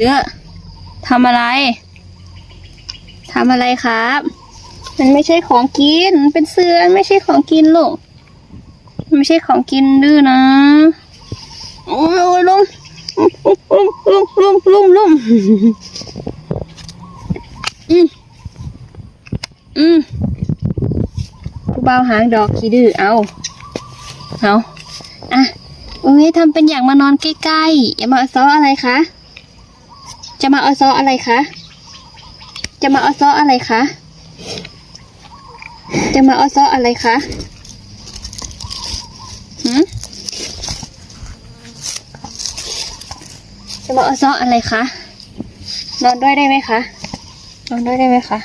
เดือทำอะไรทำอะไรครับ มันไม่ใช่ของกิน มันเป็นเสือไม่ใช่ของกินลูกมันไม่ใช่ของกินดื้อนะโอ้ยโอ้ยลุงลุงลุงลุงลุงลุงอืมอืมผู้บ่าหางดอกขี้ดื้อเอาเอาอะอุ้ยทำเป็นอย่ากมานอนใกล้ๆอย่ามาเอาซ้ออะไรคะ จะมาเอาซออะไรคะ จะมาเอาซออะไรคะ จะมาเอาซออะไรคะหืมจะมาเอาซออะไรคะ นอนด้วยได้ไหมคะ นอนด้วยได้ไหมคะ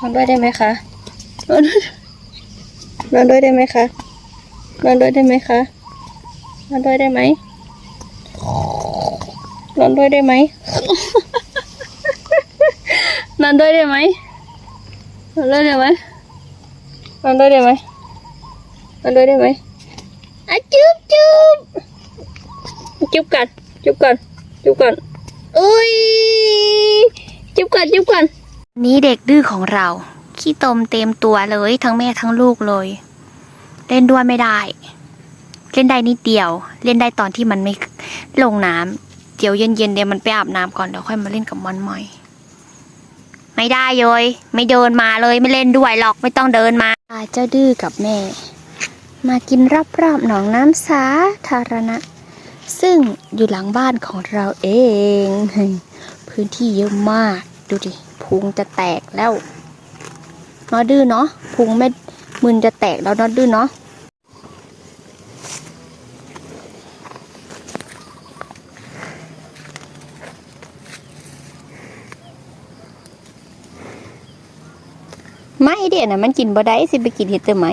นอนด้วยได้ไหมคะ นอนด้วยนอนด้วยได้ไหมคะ นอนด้วยได้ไหมคะ นอนด้วยได้ไหม นอนด้วยได้ไหม นอนด้วยได้ไหมนอนด้วยได้ไหมนอนด้วยได้ไหมนอนด้วยได้ไหมอะจุ๊บจุ๊บจุ๊บกันจุ๊บกันจุ๊บกันอุ้ยจุ๊บกันจุ๊บกันนี่เด็กดื้อของเรา ขี้ตมเต็มตัวเลยทั้งแม่ทั้งลูกเลย เล่นด้วยไม่ได้ เล่นได้นิดเดียว เล่นได้ตอนที่มันไม่ลงน้ำ เดี๋ยวเย็นๆเดี๋ยวมันไปอาบน้ำก่อนเดี๋ยวค่อยมาเล่นกับมันใหม่ ไม่ได้เลยไม่เดินมาเลยไม่เล่นด้วยหรอกไม่ต้องเดินมาเจ้าดื้อกับแม่ มากินรอบๆหนองน้ำสาธารณะ ซึ่งอยู่หลังบ้านของเราเอง พื้นที่เยอะมากดูดิพุงจะแตกแล้วนอดื้อเนาะพุงไม่มึนจะแตกแล้วนอดื้อเนาะ ไม่เดี๋ยวนะมันกินบ่ได้สิไปกินเห็ดเตอไหม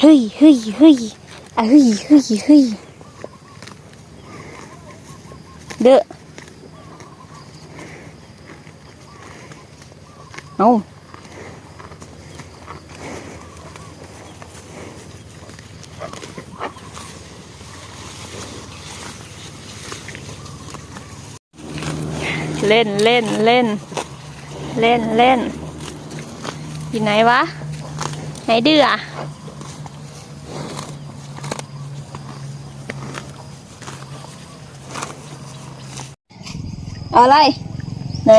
เฮ้ยเฮ้ยเฮ้ยอะเฮ้ยเฮ้ยเฮ้ยเด้อเอา เล่นเล่นเล่น เล่นเล่นอยู่ไหนวะ ไหนเดืออะเอาอะไร ไหน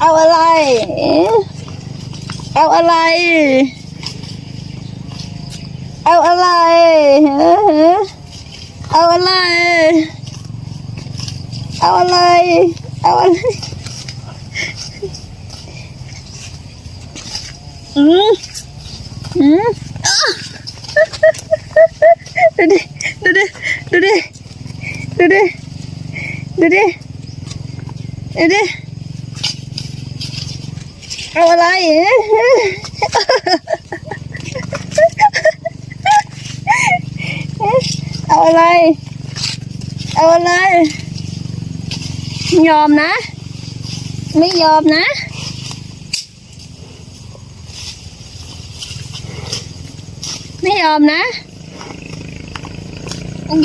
เอาอะไร เอาอะไร เอาอะไร เอาอะไร เอาอะไร เอาอะไรอืมอืมอะดูดิ ดูดิ ดูดิ ดูดิ ดูดิ ดูดิ เอาอะไรเอาอะไร เอาอะไร ยอมนะ ไม่ยอมนะ ไม่ยอมนะ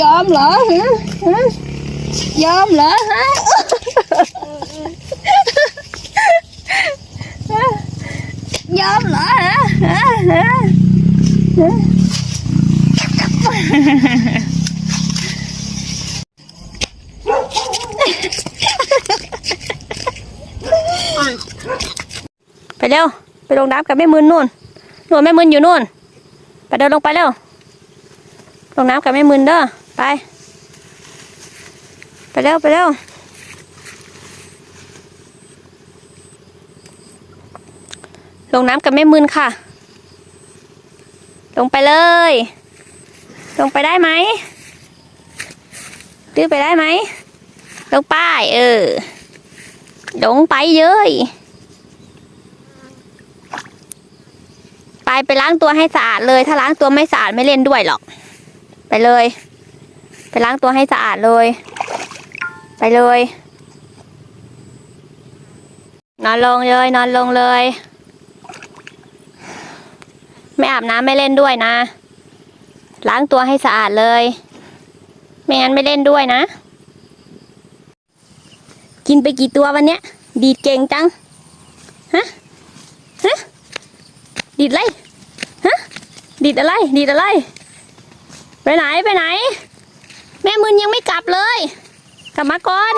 ยอมเหรอฮะฮะยอมเหรอฮะยอมเหรอฮะฮะฮะฮะไป เร็ว ไปลงน้ำกับแม่มืนนู่นนู่นแม่มืนอยู่นู่น ไปเดินลงไปเร็ว ลงน้ำกับแม่มืนเด้อ ไป ไปเร็วไปเร็ว ลงน้ำกับแม่มืนค่ะ ลงไปเลย ลงไปได้ไหมดื้อไปได้ไหม ลงไป เออ ลงไปเย้ย ไปไปล้างตัวให้สะอาดเลย ถ้าล้างตัวไม่สะอาดไม่เล่นด้วยหรอก ไปเลย ไปล้างตัวให้สะอาดเลย ไปเลย นอนลงเลย นอนลงเลย ไม่อาบน้ำไม่เล่นด้วยนะ ล้างตัวให้สะอาดเลย ไม่งั้นไม่เล่นด้วยนะ กินไปกี่ตัววันเนี้ย ดีดเก่งจัง ฮะ ฮะ ดีดอะไรฮะดีดอะไร ดีดอะไร ไปไหนไปไหน แม่มึนยังไม่กลับเลย กลับมาก่อน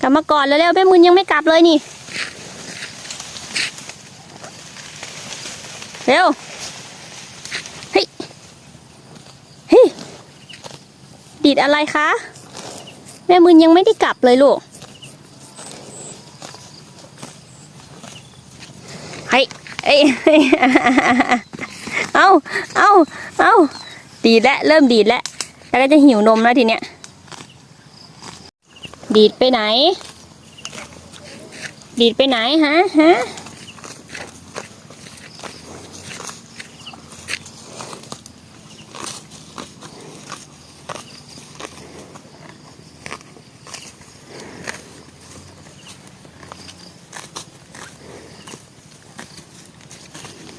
กลับมาก่อนเร็วๆแม่มึนยังไม่กลับเลยนี่เร็วเฮ้ยเฮ้ยดีดอะไรคะ แม่มึนยังไม่ได้กลับเลยลูก เฮ้ยเอ้าเฮ้ยเอาเอาเอาดีดแล้วเริ่มดีดแล้วแล้วก็จะหิวนมแล้วทีเนี้ย ดีดไปไหน ดีดไปไหนฮะฮะ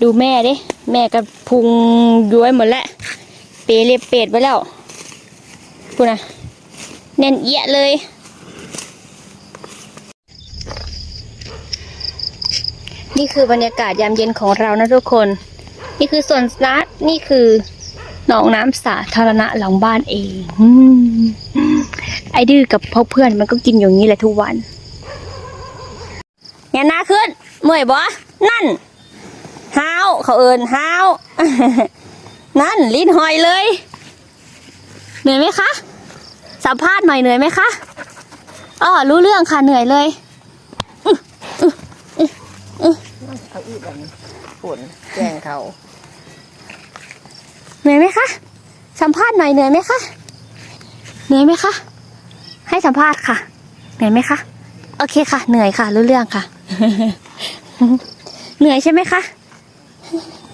ดูแม่ดิ แม่ก็พุงย้วยหมดแล้ว เปเรียบเป็ดไปแล้วพูนะแน่นเอียะเลย นี่คือบรรยากาศยามเย็นของเรานะทุกคน นี่คือส่วนร้านี่คือหนองน้ำสาธารณะหลังบ้านเองไอ้ดื้อกับพวกเพื่อนมันก็กินอย่างนี้แหละทุกวันเงี้ยหน้าขึ้นเมื่อยบ่นั่น ห้าวเขาเอินห้าวนั่นลิ้นหอยเลย เหนื่อยไหมคะ สัมภาษณ์หน่อยเหนื่อยไหมคะอ๋อรู้เรื่องค่ะเหนื่อยเลยเขาอีกแบบนี้ฝนแกล้งเขาเหนื่อยไหมคะ สัมภาษณ์หน่อยเหนื่อยไหมคะเหนื่อยไหมคะ ให้สัมภาษณ์ค่ะ เหนื่อยไหมคะ โอเคค่ะ เหนื่อยค่ะ รู้เรื่องค่ะ เหนื่อยใช่ไหมคะ Thank you.